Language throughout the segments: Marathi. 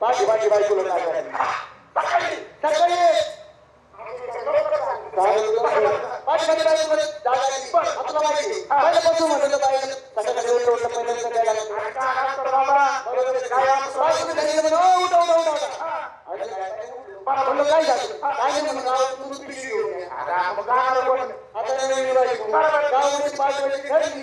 माझी माझी बायकोला सकाळी सकाळी माझी माझी बायको पण आपला माहिती पहिल्यापासून म्हणलं पाहिजे सकाळी उठवलं पहिल्यांदा द्यायला उठा उठा उठा उठा. म्हणलं काय झालं? काय म्हणलं गाव तुम्ही पिशवी घेऊन आता नवीन बायको गावामध्ये पाच वेळेची घरी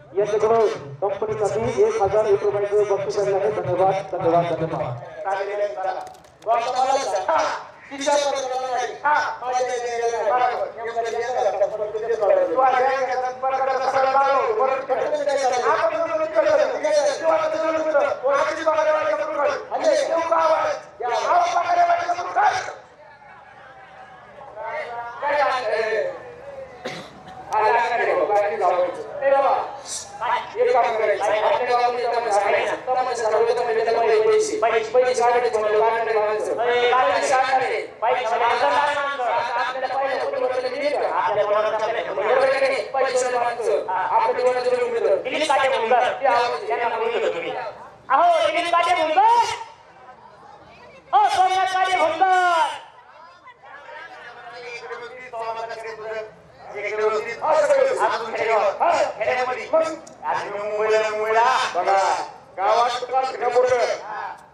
यांच्याकडून कंपनीसाठी एक हजार एक रुपयाचं बक्षीस आहे. धन्यवाद धन्यवाद धन्यवाद. तिच्या अहो दिलीप काटे भुंगर ओ सोमनाथ काटे भुंगर मुंबईला मुंबईला. बघा गावात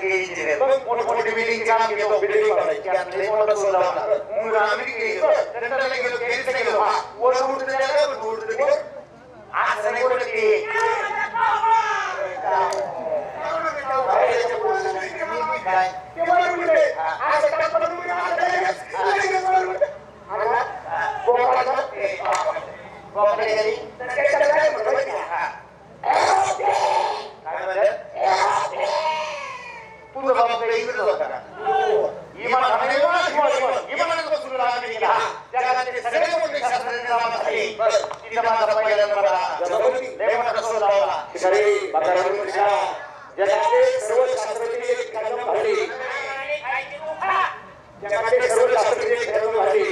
सगळे इंजिनियर मोठी मोठी बिल्डिंग काम घेतो बिल्डिंग करायची त्यातले मोठं सुधारणार मुलं आम्ही गेलो नंतरला गेलो गेलो गेलो वर उडत गेलो उडत गेलो असं नाही उडत ते गोपाळ गोपाळ ಇದ್ರದ್ದು ಹೋಗ್ತಾರ ಈ ಮನ ಈ ಮನ ಸುಳ್ಳು ರಾಜಕೀಯ ಜಗತ್ತಿನ ಸಗಳೆ ಮುಂದೆ ಶಾಸ್ತ್ರದಲ್ಲಿ ಸಿದ್ಧಮಾದ ಪೈಲನ್ನು ಬರ ದೇವನ ಸುಳ್ಳು ಸರಿ ಬಕರದು ಕೃಷ್ಣ जगातले सर्व शास्त्रज्ञ एक कदम भरली जगातले सर्व शास्त्रज्ञ एक कदम भरली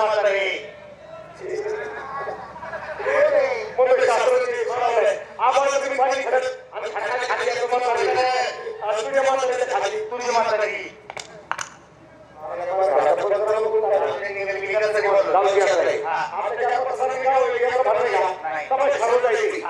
సమాచారమే ముందు శాస్త్రజ్ఞ సమాచారమే ఆ బాధ్యత భాష అని ఖాళీ మాట్లాడే సూర్య మాట్లాడే ఖాళీ సూర్య మాట్లాడే आपल्या प्रसार का सर्व जायची